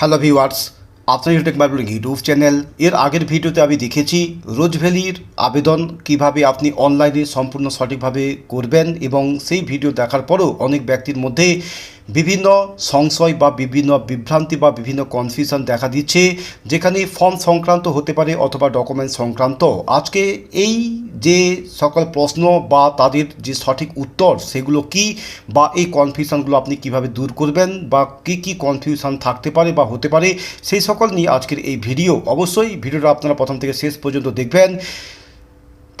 Hello viewers আপনার YouTube Bible YouTube channel এর আগের ভিডিওতে আমি দেখেছি রোজভ্যালির আবেদন, কীভাবে আপনি অনলাইনে সম্পূর্ণ সঠিকভাবে করবেন এবং সেই ভিডিও দেখার পরও অনেক ব্যক্তির মধ্যে বিভিন্ন সংশয় বা বিভিন্ন বিভ্রান্তি বা বিভিন্ন কনফিউশন দেখা দিচ্ছে, যেখানে ফর্ম সংক্রান্ত হতে পারে অথবা ডকুমেন্ট সংক্রান্ত। আজকে এই যে সকল প্রশ্ন বা তাদের যে সঠিক উত্তর, সেগুলো কি বা এই কনফিউশনগুলো আপনি কীভাবে দূর করবেন বা কি কি কনফিউশন থাকতে পারে বা হতে পারে, সেই সকল নিয়ে আজকের এই ভিডিও অবশ্যই ভিডিওটা আপনারা প্রথম থেকে শেষ পর্যন্ত দেখবেন।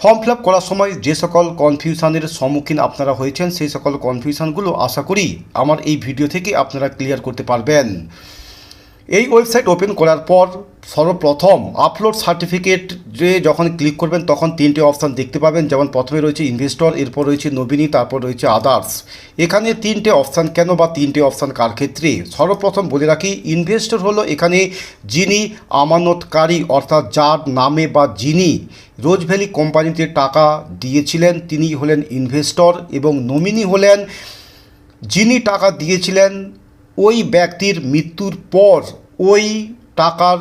ফর্ম ফিল আপ করার সময় যে সকল কনফিউশানের সম্মুখীন আপনারা হয়েছেন, সেই সকল কনফিউশানগুলো আশা করি আমার এই ভিডিও থেকে আপনারা ক্লিয়ার করতে পারবেন। এই ওয়েবসাইট ওপেন করার পর সর্বপ্রথম আপলোড সার্টিফিকেট যখন ক্লিক করবেন, তখন তিনটে অপশান দেখতে পাবেন। যেমন প্রথমে রয়েছে ইনভেস্টর এরপর রয়েছে নবিনী তারপর রয়েছে আদার্স এখানে তিনটে অপশান কেন বা তিনটে অপশান কার ক্ষেত্রে? সর্বপ্রথম বলে রাখি ইনভেস্টর হলো এখানে যিনি আমানতকারী, অর্থাৎ যার নামে বা যিনি রোজ ভ্যালি কোম্পানিতে টাকা দিয়েছিলেন, তিনি হলেন ইনভেস্টর এবং নমিনি হলেন যিনি টাকা দিয়েছিলেন ওই ব্যক্তির মৃত্যুর পর ওই টাকার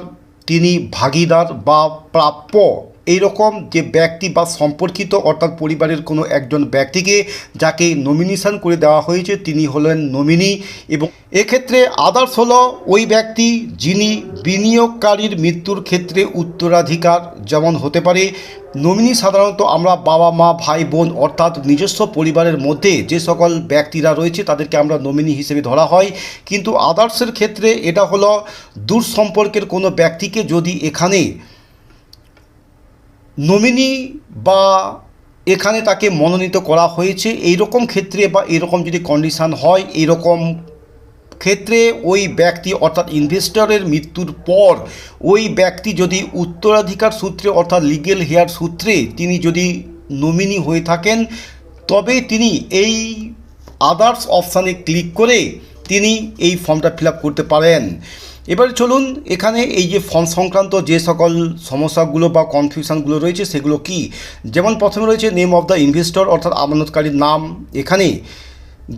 তিনি ভাগিদার বা প্রাপ্য। এইরকম যে ব্যক্তি বা সম্পর্কিত অর্থাৎ পরিবারের কোনো একজন ব্যক্তিকে যাকে নমিনেশন করে দেওয়া হয়েছে, তিনি হলেন নমিনি এবং এক্ষেত্রে আদার্স হলো ওই ব্যক্তি যিনি বিনিয়োগকারীর মৃত্যুর ক্ষেত্রে উত্তরাধিকার যেমন হতে পারে। নমিনি সাধারণত আমরা বাবা, মা, ভাই, বোন অর্থাৎ নিজস্ব পরিবারের মধ্যে যে সকল ব্যক্তিরা রয়েছে তাদেরকে আমরা নমিনি হিসেবে ধরা হয়। কিন্তু আদার্সের ক্ষেত্রে এটা হলো দূর সম্পর্কের কোনো ব্যক্তিকে যদি এখানে নমিনি বা এখানে তাকে মনোনীত করা হয়েছে এই রকম ক্ষেত্রে বা এরকম যদি কন্ডিশান হয়, এইরকম ক্ষেত্রে ওই ব্যক্তি অর্থাৎ ইনভেস্টরের মৃত্যুর পর ওই ব্যক্তি যদি উত্তরাধিকার সূত্রে অর্থাৎ লিগেল হেয়ার সূত্রে তিনি যদি নমিনি হয়ে থাকেন, তবে তিনি এই আদার্স অপশানে ক্লিক করে তিনি এই ফর্মটা ফিল করতে পারেন। এবার চলুন, এখানে এই যে ফর্ম সংক্রান্ত যে সকল সমস্যাগুলো বা কনফিউশনগুলো রয়েছে, সেগুলো কি? যেমন প্রথমে রয়েছে নেম অফ দ্য ইনভেস্টর অর্থাৎ আমানতকারীর নাম। এখানে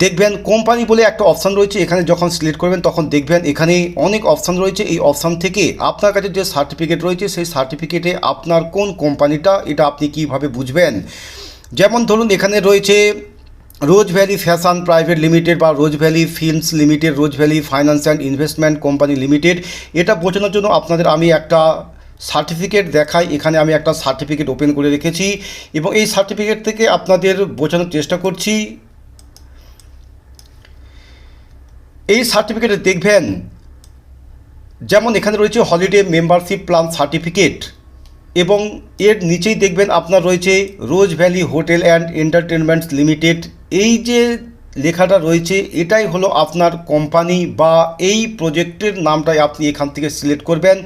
দেখবেন কোম্পানি বলে একটা অপশান রয়েছে, এখানে যখন সিলেক্ট করবেন তখন দেখবেন এখানে অনেক অপশান রয়েছে। এই অপশান থেকে আপনার কাছে যে সার্টিফিকেট রয়েছে, সেই সার্টিফিকেটে আপনার কোন কোম্পানিটা এটা আপনি কীভাবে বুঝবেন? যেমন ধরুন, এখানে রয়েছে Rose Valley fashion private limited বা Rose Valley films limited Rose Valley finance and investment company limited, এটা বোঝানোর জন্য আপনাদের আমি একটা সার্টিফিকেট দেখাই। এখানে আমি একটা সার্টিফিকেট ওপেন করে রেখেছি এবং এই সার্টিফিকেট থেকে আপনাদের বোঝানোর চেষ্টা করছি। এই সার্টিফিকেটে দেখবেন, যেমন এখানে রয়েছে হলিডে মেম্বারশিপ প্ল্যান সার্টিফিকেট। এবং এর নিচেই দেখবেন আপনার রয়েছে Rose Valley hotel and entertainments limited. এই যে লেখাটা রয়েছে, এটাই হলো আপনার কোম্পানি বা এই প্রজেক্টের নামটাই আপনি এখান থেকে সিলেক্ট করবেন।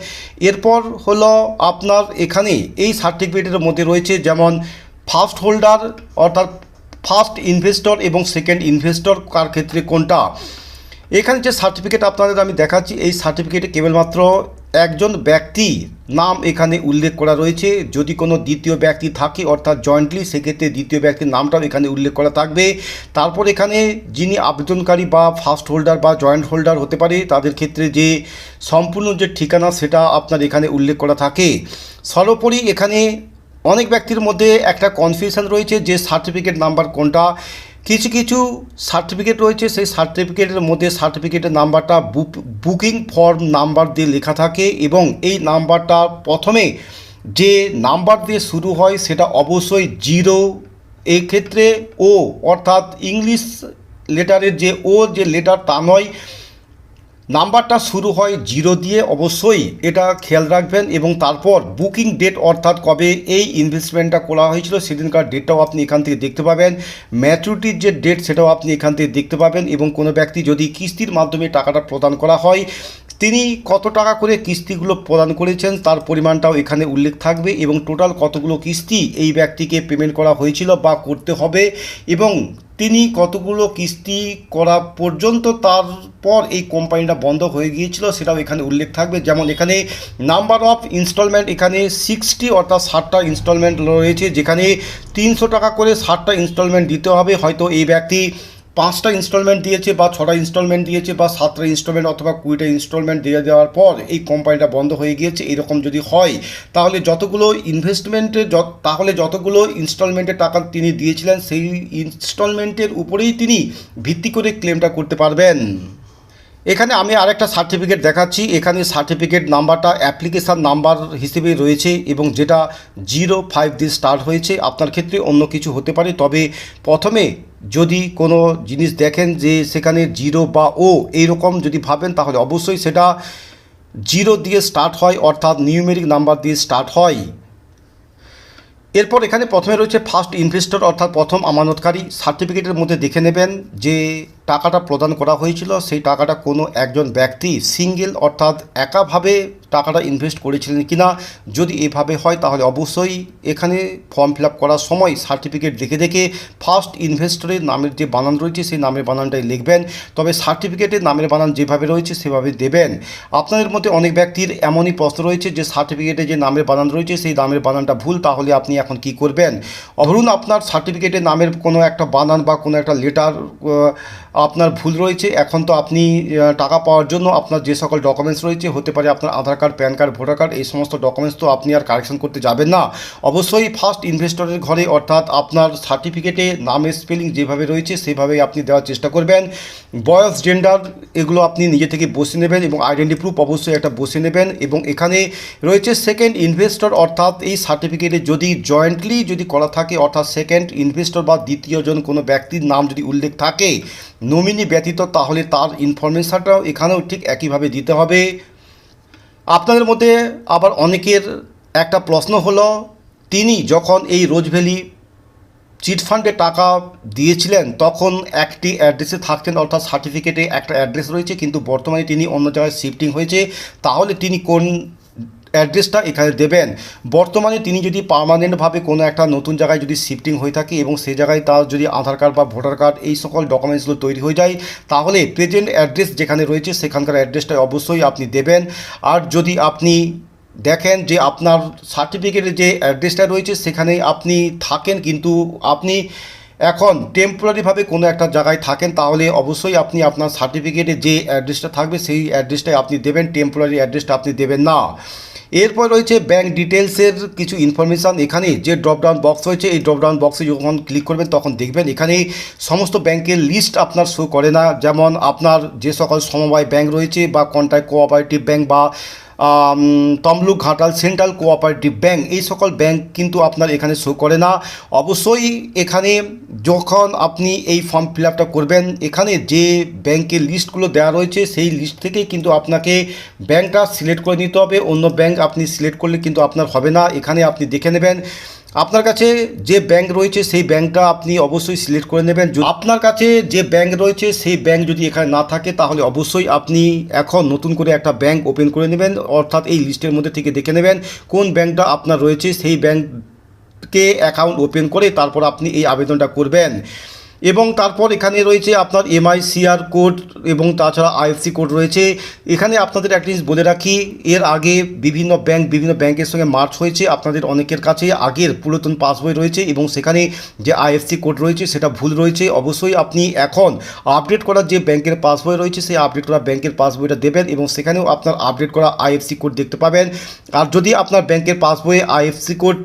এরপর হলো আপনার এখানে এই সার্টিফিকেটের মধ্যে রয়েছে যেমন ফার্স্ট হোল্ডার অর্থাৎ ফার্স্ট ইনভেস্টর এবং সেকেন্ড ইনভেস্টর কার ক্ষেত্রে কোনটা। এখানে যে সার্টিফিকেট আপনাদের আমি দেখাচ্ছি, এই সার্টিফিকেটে কেবলমাত্র একজন ব্যক্তি নাম এখানে উল্লেখ করা রয়েছে। যদি কোনো দ্বিতীয় ব্যক্তি থাকে, অর্থাৎ জয়েন্টলি সেক্ষেত্রে দ্বিতীয় ব্যক্তির নামটাও এখানে উল্লেখ করা থাকবে। তারপর এখানে যিনি আবেদনকারী বা ফার্স্ট হোল্ডার বা জয়েন্ট হোল্ডার হতে পারে, তাদের ক্ষেত্রে যে সম্পূর্ণ যে ঠিকানা, সেটা আপনার এখানে উল্লেখ করা থাকে। সর্বোপরি এখানে অনেক ব্যক্তির মধ্যে একটা কনফিউশন রয়েছে যে সার্টিফিকেট নাম্বার কোনটা। কিছু কিছু সার্টিফিকেট রয়েছে, সেই সার্টিফিকেটের মধ্যে সার্টিফিকেটের নাম্বারটা বুক ফর্ম নাম্বার দিয়ে লেখা থাকে এবং এই নাম্বারটা প্রথমে যে নাম্বার দিয়ে শুরু হয় সেটা অবশ্যই জিরো এই ক্ষেত্রে ও অর্থাৎ ইংলিশ লেটারের যে ও যে লেটার তা নয় নাম্বারটা শুরু হয় জিরো দিয়ে অবশ্যই এটা খেয়াল রাখবেন এবং তারপর বুকিং ডেট অর্থাৎ কবে এই ইনভেস্টমেন্টটা করা হয়েছিল সেদিনকার ডেটটাও আপনি এখান থেকে দেখতে পাবেন। ম্যাচুরিটির যে ডেট সেটাও আপনি এখান থেকে দেখতে পাবেন এবং কোনো ব্যক্তি যদি কিস্তির মাধ্যমে টাকাটা প্রদান করা হয়, তিনি কত টাকা করে কিস্তিগুলো প্রদান করেছেন তার পরিমাণটাও এখানে উল্লেখ থাকবে এবং টোটাল কতগুলো কিস্তি এই ব্যক্তিকে পেমেন্ট করা হয়েছিল বা করতে হবে এবং তিনি কতগুলো কিস্তি করা পর্যন্ত তারপর এই কোম্পানিটা বন্ধ হয়ে গিয়েছিল সেটাও এখানে উল্লেখ থাকবে। যেমন এখানে নাম্বার অফ ইনস্টলমেন্ট, এখানে সিক্সটি অর্থাৎ ষাটটা ইনস্টলমেন্ট রয়েছে, যেখানে তিনশো টাকা করে ষাটটা ইনস্টলমেন্ট দিতে হবে। হয়তো এই ব্যক্তি পাঁচটা ইনস্টলমেন্ট দিয়েছে বা ছটা ইনস্টলমেন্ট দিয়েছে বা সাতটা ইনস্টলমেন্ট অথবা কুড়িটা ইনস্টলমেন্ট দিয়ে দেওয়ার পর এই কোম্পানিটা বন্ধ হয়ে গিয়েছে, এরকম যদি হয়, তাহলে যতগুলো ইনভেস্টমেন্টে তাহলে যতগুলো ইনস্টলমেন্টের টাকা তিনি দিয়েছিলেন, সেই ইনস্টলমেন্টের উপরেই তিনি ভিত্তি করে ক্লেমটা করতে পারবেন। এখানে আমি আরেকটা সার্টিফিকেট দেখাচ্ছি। এখানে সার্টিফিকেট নাম্বারটা অ্যাপ্লিকেশান নাম্বার হিসেবে রয়েছে এবং যেটা জিরো ফাইভ দিয়ে স্টার্ট হয়েছে। আপনার ক্ষেত্রে অন্য কিছু হতে পারে। তবে প্রথমে যদি কোনো জিনিস দেখেন যে সেখানে জিরো বা ও এইরকম যদি ভাবেন, তাহলে অবশ্যই সেটা জিরো দিয়ে স্টার্ট হয়, অর্থাৎ নিউমেরিক নাম্বার দিয়ে স্টার্ট হয়। এরপর এখানে প্রথমে রয়েছে ফার্স্ট ইনভেস্টর অর্থাৎ প্রথম আমানতকারী। সার্টিফিকেটের মধ্যে দেখে নেবেন যে টাকাটা প্রদান করা হয়েছিল, সেই টাকাটা কোনো একজন ব্যক্তি সিঙ্গেল অর্থাৎ একাভাবে টাকাটা ইনভেস্ট করেছিলেন কিনা, যদি এভাবে হয় তাহলে অবশ্যই এখানে ফর্ম ফিল করার সময় সার্টিফিকেট দেখে দেখে ফার্স্ট ইনভেস্টরের নামের যে বানান রয়েছে, সেই নামের বানানটাই লিখবেন। তবে সার্টিফিকেটের নামের বানান যেভাবে রয়েছে, সেভাবে দেবেন। আপনাদের মধ্যে অনেক ব্যক্তির এমনই প্রশ্ন রয়েছে যে সার্টিফিকেটে যে নামের বানান রয়েছে, সেই নামের বানানটা ভুল, তাহলে আপনি এখন কি করবেন? ধরুন আপনার সার্টিফিকেটে নামের কোনো একটা বানান বা কোনো একটা লেটার আপনার ভুল রয়েছে, এখন তো আপনি টাকা পাওয়ার জন্য আপনার যে সকল ডকুমেন্টস রয়েছে, হতে পারে আপনার Aadhaar card PAN card voter card এই সমস্ত ডকুমেন্টস তো আপনি আর কারেকশন করতে যাবেন না। অবশ্যই ফার্স্ট ইনভেস্টরের ঘরে, অর্থাৎ আপনার সার্টিফিকেটে নামের স্পেলিং যেভাবে রয়েছে, সেভাবেই আপনি দেওয়ার চেষ্টা করবেন। বয়স জেন্ডার এগুলো আপনি নিজে থেকে বসে নেবেন এবং আইডেন্টি প্রুফ অবশ্যই একটা বসে নেবেন এবং এখানে রয়েছে সেকেন্ড ইনভেস্টর অর্থাৎ এই সার্টিফিকেটে যদি জয়েন্টলি যদি করা থাকে, অর্থাৎ সেকেন্ড ইনভেস্টর বা দ্বিতীয়জন কোনো ব্যক্তির নাম যদি উল্লেখ থাকে নমিনি ব্যতীত তাহলে তার ইনফরমেশানটাও এখানেও ঠিক একইভাবে দিতে হবে। আপনাদের মধ্যে আবার অনেকের একটা প্রশ্ন হলো, তিনি যখন এই রোজ ভ্যালি চিট ফান্ডে টাকা দিয়েছিলেন, তখন একটি অ্যাড্রেসে থাকতেন, অর্থাৎ সার্টিফিকেটে একটা অ্যাড্রেস রয়েছে, কিন্তু বর্তমানে তিনি অন্য জায়গায় শিফটিং হয়েছে। তাহলে তিনি কোন অ্যাড্রেসটা এখানে দেবেন। বর্তমানে তিনি যদি পার্মানেন্টভাবে কোনো একটা নতুন জায়গায় যদি শিফটিং হয়ে থাকে এবং সেই জায়গায় তার যদি আধার কার্ড বা ভোটার কার্ড এই সকল ডকুমেন্টসগুলো তৈরি হয়ে যায়, তাহলে প্রেজেন্ট অ্যাড্রেস যেখানে রয়েছে সেখানকার অ্যাড্রেসটা অবশ্যই আপনি দেবেন। আর যদি আপনি দেখেন যে আপনার সার্টিফিকেটে যে অ্যাড্রেসটা রয়েছে সেখানে আপনি থাকেন কিন্তু আপনি এখন টেম্পোরারিভাবে কোনো একটা জায়গায় থাকেন, তাহলে অবশ্যই আপনি আপনার সার্টিফিকেটে যে অ্যাড্রেসটা থাকবে সেই অ্যাড্রেসটাই আপনি দেবেন। টেম্পোরারি অ্যাড্রেসটা আপনি দেবেন না। এরপর রয়েছে ব্যাঙ্ক ডিটেলসের কিছু ইনফরমেশান এখানে যে ড্রপডাউন বক্স রয়েছে, এই ড্রপডাউন বক্সে যখন ক্লিক করবেন, তখন দেখবেন এখানে সমস্ত ব্যাংকের লিস্ট আপনার শো করে না। যেমন আপনার যে সকল সমবায় ব্যাংক রয়েছে বা কন্ট্যাক্ট কোঅপারেটিভ ব্যাংক বা Tamluk Ghatal central cooperative bank এই সকল ব্যাঙ্ক কিন্তু আপনার এখানে শো করে না। অবশ্যই এখানে যখন আপনি এই ফর্ম ফিল আপটা করবেন, এখানে যে ব্যাংকের লিস্টগুলো দেওয়া রয়েছে, সেই লিস্ট থেকে কিন্তু আপনাকে ব্যাংকটা সিলেক্ট করে নিতে হবে। অন্য ব্যাংক আপনি সিলেক্ট করলে কিন্তু আপনার হবে না। এখানে আপনি দেখে নেবেন আপনার কাছে যে ব্যাংক রয়েছে, সেই ব্যাংকটা আপনি অবশ্যই সিলেক্ট করে নেবেন। আপনার কাছে যে ব্যাংক রয়েছে, সেই ব্যাংক যদি এখানে না থাকে, তাহলে অবশ্যই আপনি এখন নতুন করে একটা ব্যাংক ওপেন করে নেবেন। অর্থাৎ এই লিস্টের মধ্যে থেকে দেখে নেবেন কোন ব্যাংকটা আপনার রয়েছে, সেই ব্যাংককে অ্যাকাউন্ট ওপেন করে তারপর আপনি এই আবেদনটা করবেন। এবং তারপর এখানে রয়েছে আপনার এমআইসিআর কোড এবং তাছাড়া আইএফসি কোড রয়েছে। এখানে আপনাদের একটা জিনিস বলে রাখি, এর আগে বিভিন্ন ব্যাংক বিভিন্ন ব্যাংকের সঙ্গে মার্চ হয়েছে আপনাদের অনেকের কাছে, আগের পুরাতন পাসবই রয়েছে এবং সেখানে যে আইএফসি কোড রয়েছে সেটা ভুল রয়েছে। অবশ্যই আপনি এখন আপডেট করার যে ব্যাংকের পাসবই রয়েছে, সেই আপডেট করা ব্যাংকের পাসবইটা দেবেন এবং সেখানেও আপনার আপডেট করা আইএফসি কোড দেখতে পাবেন। আর যদি আপনার ব্যাংকের পাসবইয়ে আইএফসি কোড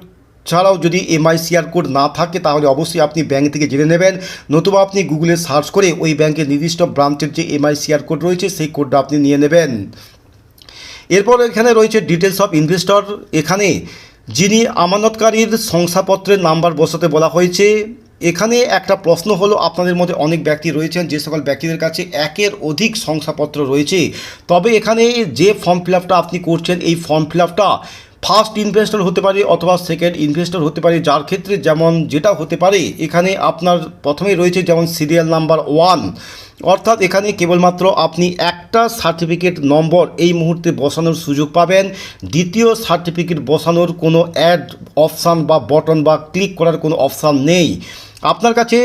ছাড়াও যদি এমআইসিআর কোড না থাকে, তাহলে অবশ্যই আপনি ব্যাংক থেকে জেনে নেবেন। নতুবা আপনি গুগলে সার্চ করে ওই ব্যাংকের নির্দিষ্ট ব্রাঞ্চের যে এমআইসিআর কোড রয়েছে, সেই কোডটা আপনি নিয়ে নেবেন। এরপর এখানে রয়েছে ডিটেলস অফ ইনভেস্টর। এখানে যিনি আমানতকারীর শংসাপত্রের নাম্বার বসাতে বলা হয়েছে। এখানে একটা প্রশ্ন হলো, আপনাদের মধ্যে অনেক ব্যক্তি রয়েছেন, যে সকল ব্যক্তিদের কাছে একের অধিক শংসাপত্র রয়েছে। তবে এখানে যে ফর্ম ফিল আপনি করছেন, এই ফর্ম ফিল আপটা ফার্স্ট ইনভেস্টর হতে পারে অথবা সেকেন্ড ইনভেস্টর হতে পারে, যার ক্ষেত্রে যেমন যেটা হতে পারে, এখানে আপনার প্রথমেই রয়েছে যেমন সিরিয়াল নাম্বার ওয়ান অর্থাৎ এখানে কেবলমাত্র আপনি একটা সার্টিফিকেট নম্বর এই মুহূর্তে বসানোর সুযোগ পাবেন। দ্বিতীয় সার্টিফিকেট বসানোর কোনো অ্যাড অপশান বা বটন বা ক্লিক করার কোনো অপশান নেই। আপনার কাছে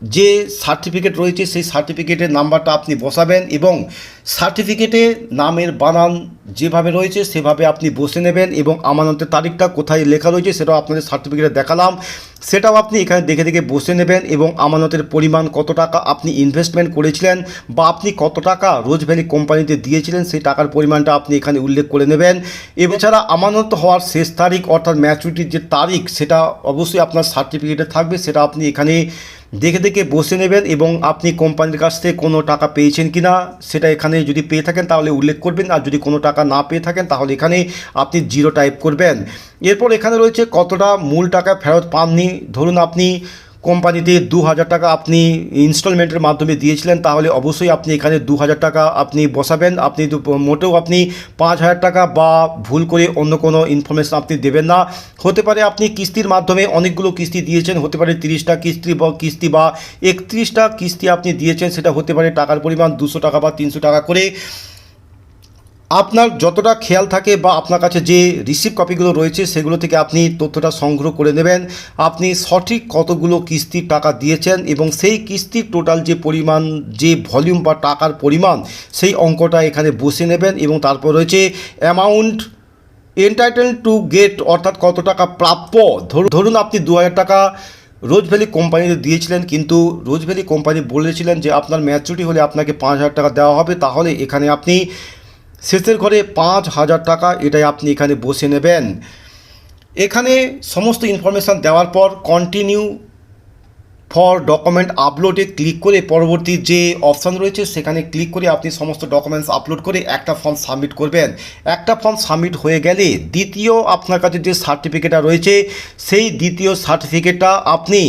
যে সার্টিফিকেট রয়েছে, সেই সার্টিফিকেটের নাম্বারটা আপনি বসাবেন এবং সার্টিফিকেটে নামের বানান যেভাবে রয়েছে, সেভাবে আপনি বসে নেবেন এবং আমানতের তারিখটা কোথায় লেখা রয়েছে সেটাও আপনাদের সার্টিফিকেটে দেখালাম। সেটাও আপনি এখানে দেখে দেখে বসে নেবেন এবং আমানতের পরিমাণ কত টাকা আপনি ইনভেস্টমেন্ট করেছিলেন বা আপনি কত টাকা রোজ ভ্যালি কোম্পানিতে দিয়েছিলেন, সেই টাকার পরিমাণটা আপনি এখানে উল্লেখ করে নেবেন। এছাড়া আমানত হওয়ার শেষ তারিখ অর্থাৎ ম্যাচুরিটির যে তারিখ, সেটা অবশ্যই আপনার সার্টিফিকেটে থাকবে, সেটা আপনি এখানে দেখে দেখে বসে নেবেন এবং আপনি কোম্পানির কাছ থেকে কোনো টাকা পেয়েছেন কি না সেটা এখানে যদি পেয়ে থাকেন তাহলে উল্লেখ করবেন। আর যদি কোনো টাকা না পেয়ে থাকেন তাহলে এখানে আপনি জিরো টাইপ করবেন। এরপর এখানে রয়েছে কতটা মূল টাকা ফেরত পাননি। ধরুন আপনি কোম্পানিতে দু হাজার টাকা আপনি ইনস্টলমেন্টের মাধ্যমে দিয়েছিলেন, তাহলে অবশ্যই আপনি এখানে দু হাজার টাকা আপনি বসাবেন। আপনি মোটেও আপনি পাঁচ হাজার টাকা বা ভুল করে অন্য কোনো ইনফরমেশন আপনি দেবেন না। হতে পারে আপনি কিস্তির মাধ্যমে অনেকগুলো কিস্তি দিয়েছেন, হতে পারে তিরিশটা কিস্তি বা কিস্তি বা একত্রিশটা কিস্তি আপনি দিয়েছেন, সেটা হতে পারে টাকার পরিমাণ দুশো টাকা বা তিনশো টাকা করে। আপনার যতটা খেয়াল থাকে বা আপনার কাছে যে রিসিভ কপিগুলো রয়েছে, সেগুলো থেকে আপনি তথ্যটা সংগ্রহ করে নেবেন। আপনি সঠিক কতগুলো কিস্তির টাকা দিয়েছেন এবং সেই কিস্তির টোটাল যে পরিমাণ, যে ভলিউম বা টাকার পরিমাণ, সেই অঙ্কটা এখানে বসে নেবেন এবং তারপর রয়েছে অ্যামাউন্ট এন্টাইটেল টু গেট অর্থাৎ কত টাকা প্রাপ্য। ধরুন আপনি দু হাজার টাকা রোজ ভ্যালি কোম্পানিতে দিয়েছিলেন, কিন্তু রোজ ভ্যালি কোম্পানি বলেছিলেন যে আপনার ম্যাচুরিটি হলে আপনাকে পাঁচ হাজার টাকা দেওয়া হবে। তাহলে এখানে আপনি শেষের ঘরে পাঁচ হাজার টাকা এটাই আপনি এখানে বসে নেবেন। এখানে সমস্ত ইনফরমেশান দেওয়ার পর কন্টিনিউ ফর ডকুমেন্ট আপলোডে ক্লিক করে পরবর্তী যে অপশান রয়েছে, সেখানে ক্লিক করে আপনি সমস্ত ডকুমেন্টস আপলোড করে একটা ফর্ম সাবমিট করবেন। একটা ফর্ম সাবমিট হয়ে গেলে দ্বিতীয় আপনার কাছে যে সার্টিফিকেটটা রয়েছে, সেই দ্বিতীয় সার্টিফিকেটটা আপনি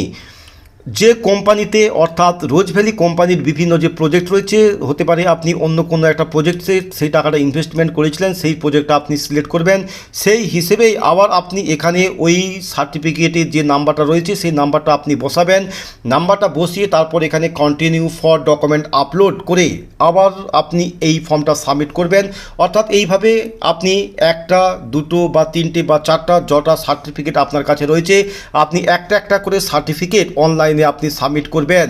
যে কোম্পানিতে, অর্থাৎ রোজ ভ্যালি কোম্পানির বিভিন্ন যে প্রজেক্ট রয়েছে, হতে পারে আপনি অন্য কোনো একটা প্রজেক্টে সেই টাকাটা ইনভেস্টমেন্ট করেছিলেন, সেই প্রজেক্টটা আপনি সিলেক্ট করবেন, সেই হিসেবেই আবার আপনি এখানে ওই সার্টিফিকেটের যে নাম্বারটা রয়েছে, সেই নাম্বারটা আপনি বসাবেন, নাম্বারটা বসিয়ে তারপর এখানে কন্টিনিউ ফর ডকুমেন্ট আপলোড করে আবার আপনি এই ফর্মটা সাবমিট করবেন। অর্থাৎ এইভাবে আপনি একটা, দুটো বা তিনটে বা চারটা, যটা সার্টিফিকেট আপনার কাছে রয়েছে, আপনি একটা একটা করে সার্টিফিকেট অনলাইনে আপনি সাবমিট করবেন।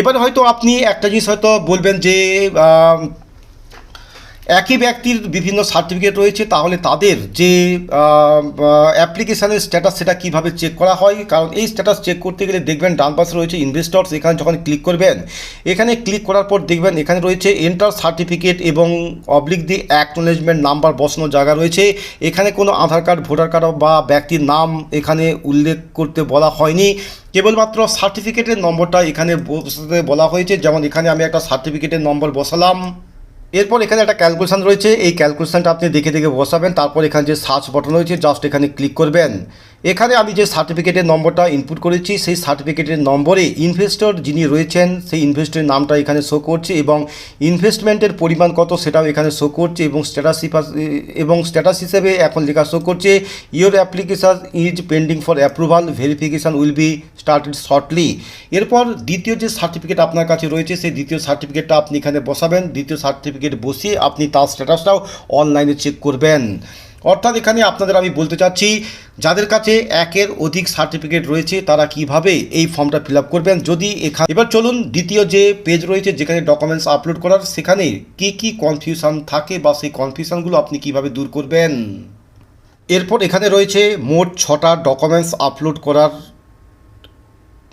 এবার হয়তো আপনি একটা জিনিস হয়তো বলবেন যে একই ব্যক্তির বিভিন্ন সার্টিফিকেট রয়েছে, তাহলে তাদের যে অ্যাপ্লিকেশানের স্ট্যাটাস সেটা কীভাবে চেক করা হয়? কারণ এই স্ট্যাটাস চেক করতে গেলে দেখবেন ডান পাশে রয়েছে ইনভেস্টর্স এখানে যখন ক্লিক করবেন, এখানে ক্লিক করার পর দেখবেন এখানে রয়েছে এন্টার সার্টিফিকেট এবং অবলিক দি অ্যাকনোলেজমেন্ট নাম্বার বসানোর জায়গা রয়েছে। এখানে কোনো আধার কার্ড, ভোটার কার্ড বা ব্যক্তির নাম এখানে উল্লেখ করতে বলা হয়নি। কেবলমাত্র সার্টিফিকেটের নম্বরটা এখানে বসাতে বলা হয়েছে। যেমন এখানে আমি একটা সার্টিফিকেটের নম্বর বসালাম। এরপর এখানে একটা ক্যালকুলেশান রয়েছে। এই ক্যালকুলেশানটা আপনি দেখে দেখে বসাবেন। তারপর এখানে যে সার্চ বটন রয়েছে জাস্ট এখানে ক্লিক করবেন। এখানে আমি যে সার্টিফিকেটের নম্বরটা ইনপুট করেছি, সেই সার্টিফিকেটের নম্বরে ইনভেস্টর যিনি রয়েছেন, সেই ইনভেস্টরের নামটা এখানে শো করছে এবং ইনভেস্টমেন্টের পরিমাণ কত সেটাও এখানে শো করছে এবং স্ট্যাটাস এবং স্ট্যাটাস হিসেবে এখন লেখা শো করছে your application is pending for approval verification will be started shortly এরপর দ্বিতীয় যে সার্টিফিকেট আপনার কাছে রয়েছে, সেই দ্বিতীয় সার্টিফিকেটটা আপনি এখানে বসাবেন। দ্বিতীয় সার্টিফিকেট বসিয়ে আপনি তার স্ট্যাটাসটাও অনলাইনে চেক করবেন। অর্থাৎ এখানে আপনাদের আমি বলতে চাচ্ছি, যাদের কাছে একের অধিক সার্টিফিকেট রয়েছে, তারা কীভাবে এই ফর্মটা ফিল করবেন? যদি এখানে এবার চলুন দ্বিতীয় যে পেজ রয়েছে, যেখানে ডকুমেন্টস আপলোড করার, সেখানে কি কি কনফিউশন থাকে বা সেই কনফিউশনগুলো আপনি কীভাবে দূর করবেন? এরপর এখানে রয়েছে মোট ছটা ডকুমেন্টস আপলোড করার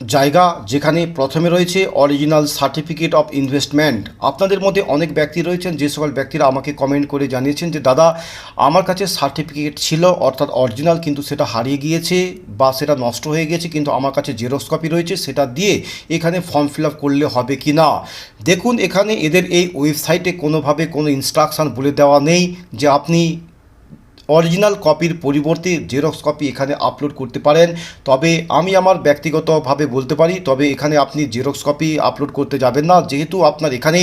জায়গা যেখানে প্রথমে রয়েছে অরিজিনাল সার্টিফিকেট অফ ইনভেস্টমেন্ট আপনাদের মধ্যে অনেক ব্যক্তি রয়েছেন, যে সকল ব্যক্তিরা আমাকে কমেন্ট করে জানিয়েছেন যে, দাদা, আমার কাছে সার্টিফিকেট ছিল, অর্থাৎ অরিজিনাল কিন্তু সেটা হারিয়ে গিয়েছে বা সেটা নষ্ট হয়ে গেছে কিন্তু আমার কাছে জেরক্স কপি রয়েছে, সেটা দিয়ে এখানে ফর্ম ফিল আপ করলে হবে কি না? দেখুন, এখানে এদের এই ওয়েবসাইটে কোনোভাবে কোনো ইনস্ট্রাকশান বলে দেওয়া নেই যে, আপনি অরিজিনাল কপির পরিবর্তে জেরক্স কপি এখানে আপলোড করতে পারেন। তবে আমি আমার ব্যক্তিগতভাবে বলতে পারি, তবে এখানে আপনি জেরক্স কপি আপলোড করতে যাবেন না। যেহেতু আপনার এখানে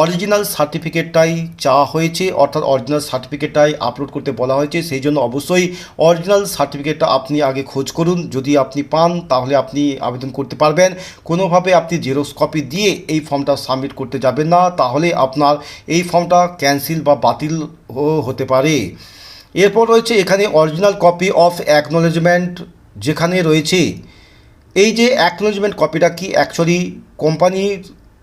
অরিজিনাল সার্টিফিকেটটাই চাওয়া হয়েছে, অর্থাৎ অরিজিনাল সার্টিফিকেটটাই আপলোড করতে বলা হয়েছে, সেই জন্য অবশ্যই অরিজিনাল সার্টিফিকেটটা আপনি আগে খোঁজ করুন। যদি আপনি পান, তাহলে আপনি আবেদন করতে পারবেন। কোনোভাবে আপনি জেরক্স কপি দিয়ে এই ফর্মটা সাবমিট করতে যাবেন না, তাহলে আপনার এই ফর্মটা ক্যান্সেল বা বাতিল হতে পারে। এরপর রয়েছে এখানে অরিজিনাল কপি অফ অ্যাকনোলেজমেন্ট যেখানে রয়েছে, এই যে অ্যাকনোলেজমেন্ট কপিটা কি অ্যাকচুয়ালি কোম্পানির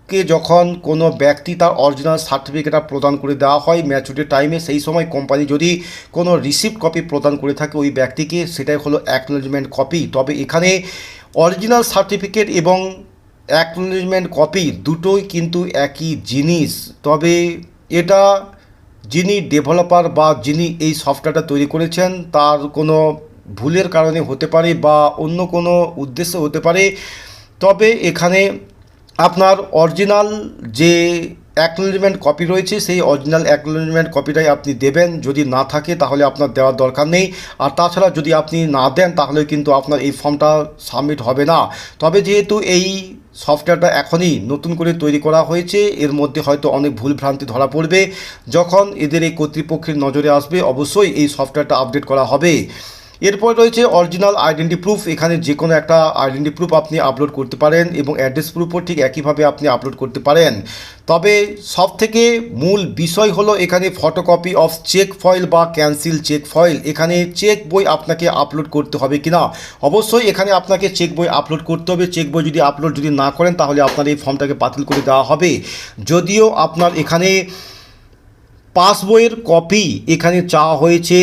কে যখন কোনো ব্যক্তি তার অরিজিনাল সার্টিফিকেটটা প্রদান করে দেওয়া হয় ম্যাচুরিটি টাইমে সেই সময় কোম্পানি যদি কোনো রিসিপ্ট কপি প্রদান করে থাকে ওই ব্যক্তিকে, সেটাই হলো অ্যাকনোলেজমেন্ট কপি তবে এখানে অরিজিনাল সার্টিফিকেট এবং অ্যাকনোলেজমেন্ট কপি দুটোই কিন্তু একই জিনিস। তবে এটা যিনি ডেভেলপার বা যিনি এই সফটওয়্যারটা তৈরি করেছেন, তার কোনো ভুলের কারণে হতে পারে বা অন্য কোনো উদ্দেশ্য হতে পারে। তবে এখানে আপনার অরিজিনাল যে অ্যাকনোলেজমেন্ট কপি রয়েছে, সেই অরিজিনাল অ্যাকনোলেজমেন্ট কপিটাই আপনি দেবেন। যদি না থাকে, তাহলে আপনার দেওয়ার দরকার নেই। আর তাছাড়া যদি আপনি না দেন, তাহলে কিন্তু আপনার এই ফর্মটা সাবমিট হবে না। তবে যেহেতু এই সফটওয়্যারটা এখনই নতুন করে তৈরি করা হয়েছে। এর মধ্যে হয়তো অনেক ভুল ভ্রান্তি ধরা পড়বে। যখন এদের এই কর্তৃপক্ষের নজরে আসবে, অবশ্যই এই সফটওয়্যারটা আপডেট করা হবে। এরপর রয়েছে অরিজিনাল আইডেন্টি প্রুফ এখানে যে কোনো একটা আইডেন্টি প্রুফ আপনি আপলোড করতে পারেন এবং অ্যাড্রেস প্রুফও ঠিক একইভাবে আপনি আপলোড করতে পারেন। তবে সব থেকে মূল বিষয় হলো এখানে ফটোকপি অফ চেক ফয়েল বা ক্যান্সেল চেক ফয়েল এখানে চেক বই আপনাকে আপলোড করতে হবে কিনা? অবশ্যই এখানে আপনাকে চেক বই আপলোড করতে হবে। চেক বই যদি আপলোড যদি না করেন, তাহলে আপনার এই ফর্মটাকে বাতিল করে দেওয়া হবে। যদিও আপনার এখানে পাসবইয়ের কপি এখানে চাওয়া হয়েছে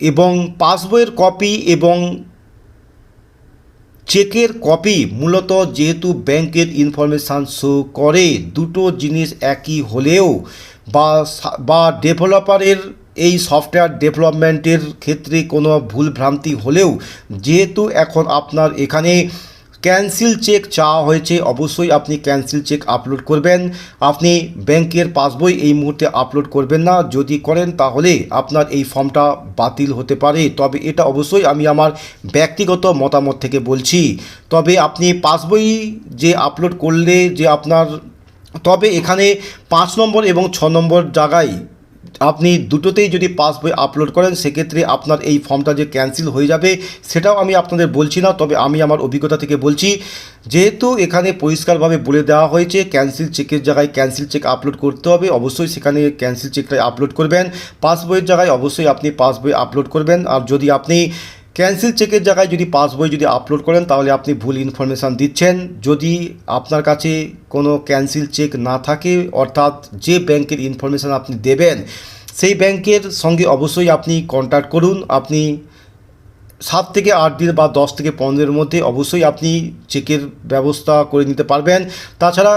এবং পাসবইয়ের কপি এবং চেকের কপি মূলত যেহেতু ব্যাংকের ইনফরমেশান শো করে, দুটো জিনিস একই হলেও বা বা ডেভেলপারের এই সফটওয়্যার ডেভেলপমেন্টের ক্ষেত্রে কোনো ভুলভ্রান্তি হলেও, যেহেতু এখন আপনার এখানে ক্যান্সেল চেক চাওয়া হয়েছে, অবশ্যই আপনি ক্যান্সেল চেক আপলোড করবেন। আপনি ব্যাংকের পাসবই এই মুহূর্তে আপলোড করবেন না। যদি করেন তাহলে আপনার এই ফর্মটা বাতিল হতে পারে। তবে এটা অবশ্যই আমি আমার ব্যক্তিগত মতামত থেকে বলছি। তবে আপনি পাসবই যে আপলোড করলে যে আপনার, তবে এখানে পাঁচ নম্বর এবং ছ নম্বর জায়গায় আপনি দুটোতেই যদি পাস বই আপলোড করেন, সেক্ষেত্রে আপনার এই ফর্মটা যে ক্যান্সেল হয়ে যাবে, সেটাও আমি আপনাদের বলছি না, তবে আমি আমার অভিজ্ঞতা থেকে বলছি, যেহেতু এখানে পরিষ্কারভাবে বলে দেওয়া হয়েছে ক্যান্সেল চেকের জায়গায় ক্যান্সেল চেক আপলোড করতে হবে, অবশ্যই সেখানে ক্যান্সেল চেকটা আপলোড করবেন পাস বইয়ের জায়গায় অবশ্যই আপনি পাস বই আপলোড করবেন, আর যদি আপনি ক্যান্সেল চেকের জায়গায় যদি পাস বই যদি আপলোড করেন, তাহলে আপনি ভুল ইনফরমেশান দিচ্ছেন। যদি আপনার কাছে কোনো ক্যান্সেল চেক না থাকে, অর্থাৎ যে ব্যাংকের ইনফরমেশান আপনি দেবেন, সেই ব্যাংকের সঙ্গে অবশ্যই আপনি কন্ট্যাক্ট করুন। আপনি সাত থেকে আট দিন বা দশ থেকে পনেরোর মধ্যে অবশ্যই আপনি চেকের ব্যবস্থা করে নিতে পারবেন। তাছাড়া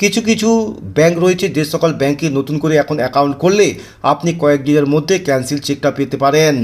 কিছু কিছু ব্যাংক রয়েছে, যে সকল ব্যাংকে নতুন করে এখন অ্যাকাউন্ট করলে আপনি কয়েক দিনের মধ্যে ক্যান্সেল চেকটা পেতে পারেন।